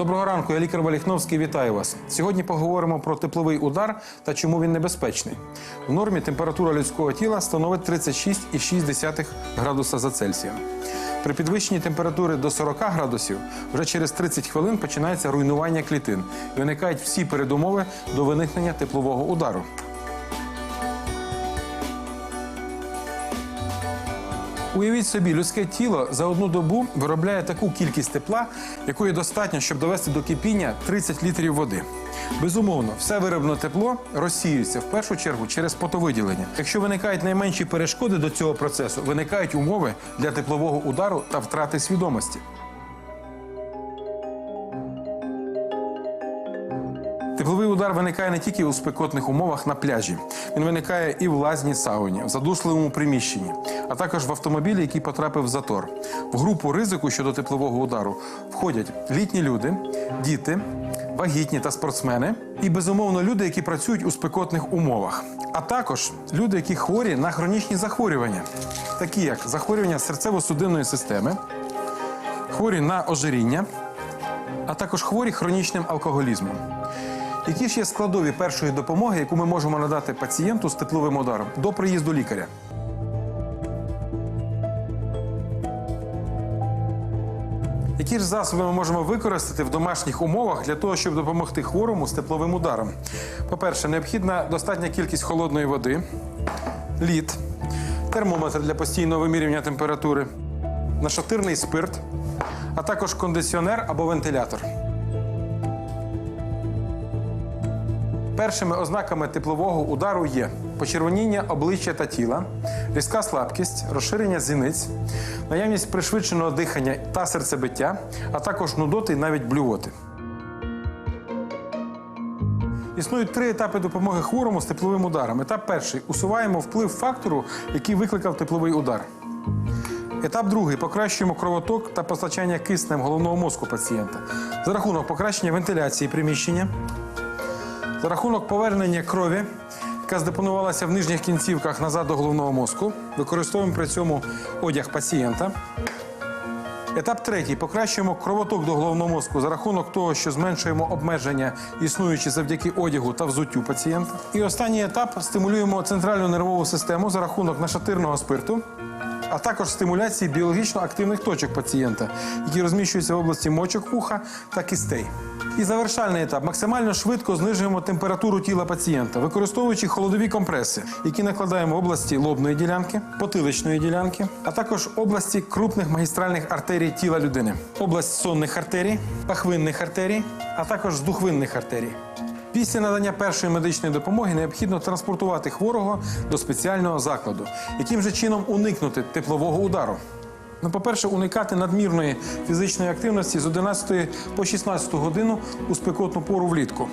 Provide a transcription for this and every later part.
Доброго ранку, я лікар Валіхновський. Вітаю вас. Сьогодні поговоримо про тепловий удар та чому він небезпечний. В нормі температура людського тіла становить 36,6 градуса за Цельсієм. При підвищенні температури до 40 градусів вже через 30 хвилин починається руйнування клітин виникають всі передумови до виникнення теплового удару. Уявіть собі, людське тіло за одну добу виробляє таку кількість тепла, якої достатньо, щоб довести до кипіння 30 літрів води. Безумовно, все вироблене тепло розсіюється в першу чергу через потовиділення. Якщо виникають найменші перешкоди до цього процесу, виникають умови для теплового удару та втрати свідомості. Тепловий удар виникає не тільки у спекотних умовах на пляжі. Він виникає і в лазній сауні, в задушливому приміщенні, а також в автомобілі, який потрапив в затор. В групу ризику щодо теплового удару входять літні люди, діти, вагітні та спортсмени, і безумовно люди, які працюють у спекотних умовах, а також люди, які хворі на хронічні захворювання, такі як захворювання серцево-судинної системи, хворі на ожиріння, а також хворі хронічним алкоголізмом. Які ж є складові першої допомоги, яку ми можемо надати пацієнту з тепловим ударом до приїзду лікаря? Які ж засоби ми можемо використати в домашніх умовах для того, щоб допомогти хворому з тепловим ударом? По-перше, необхідна достатня кількість холодної води, лід, термометр для постійного вимірювання температури, нашатирний спирт, а також кондиціонер або вентилятор. Першими ознаками теплового удару є почервоніння обличчя та тіла, різка слабкість, розширення зіниць, наявність пришвидшеного дихання та серцебиття, а також нудоти і навіть блювоти. Існують три етапи допомоги хворому з тепловим ударом. Етап перший усуваємо вплив фактору, який викликав тепловий удар. Етап другий покращуємо кровоток та постачання киснем головного мозку пацієнта за рахунок покращення вентиляції приміщення. За рахунок повернення крові, яка здепонувалася в нижніх кінцівках назад до головного мозку, використовуємо при цьому одяг пацієнта. Етап третій. Покращуємо кровоток до головного мозку за рахунок того, що зменшуємо обмеження, існуючі завдяки одягу та взуттю пацієнта. І останній етап стимулюємо центральну нервову систему за рахунок нашатирного спирту, а також стимуляції біологічно активних точок пацієнта, які розміщуються в області мочок вуха та кістей. І завершальний етап максимально швидко знижуємо температуру тіла пацієнта, використовуючи холодові компреси, які накладаємо в області лобної ділянки, потиличної ділянки, а також області крупних магістральних артерій тіла людини, область сонних артерій, пахвинних артерій, а також здухвинних артерій. Після надання першої медичної допомоги необхідно транспортувати хворого до спеціального закладу, яким же чином уникнути теплового удару. Ну, по-перше, уникати надмірної фізичної активності з 11 по 16 годину у спекотну пору влітку.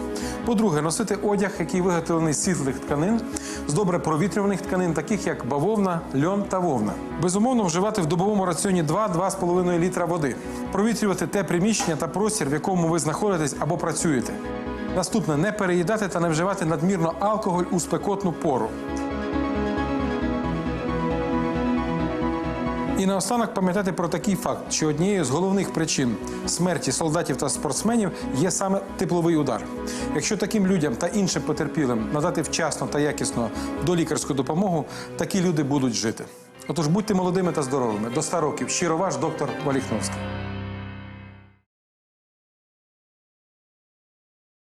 По-друге, носити одяг, який виготовлений з світлих тканин, з добре провітрюваних тканин, таких як бавовна, льон та вовна. Безумовно, вживати в добовому раціоні 2-2,5 літра води. Провітрювати те приміщення та простір, в якому ви знаходитесь або працюєте. Наступне не переїдати та не вживати надмірно алкоголь у спекотну пору. І наостанок пам'ятати про такий факт, що однією з головних причин смерті солдатів та спортсменів є саме тепловий удар. Якщо таким людям та іншим потерпілим надати вчасно та якісно долікарську допомогу, такі люди будуть жити. Отож будьте молодими та здоровими. До 100 років. Щиро ваш доктор Валіхновський.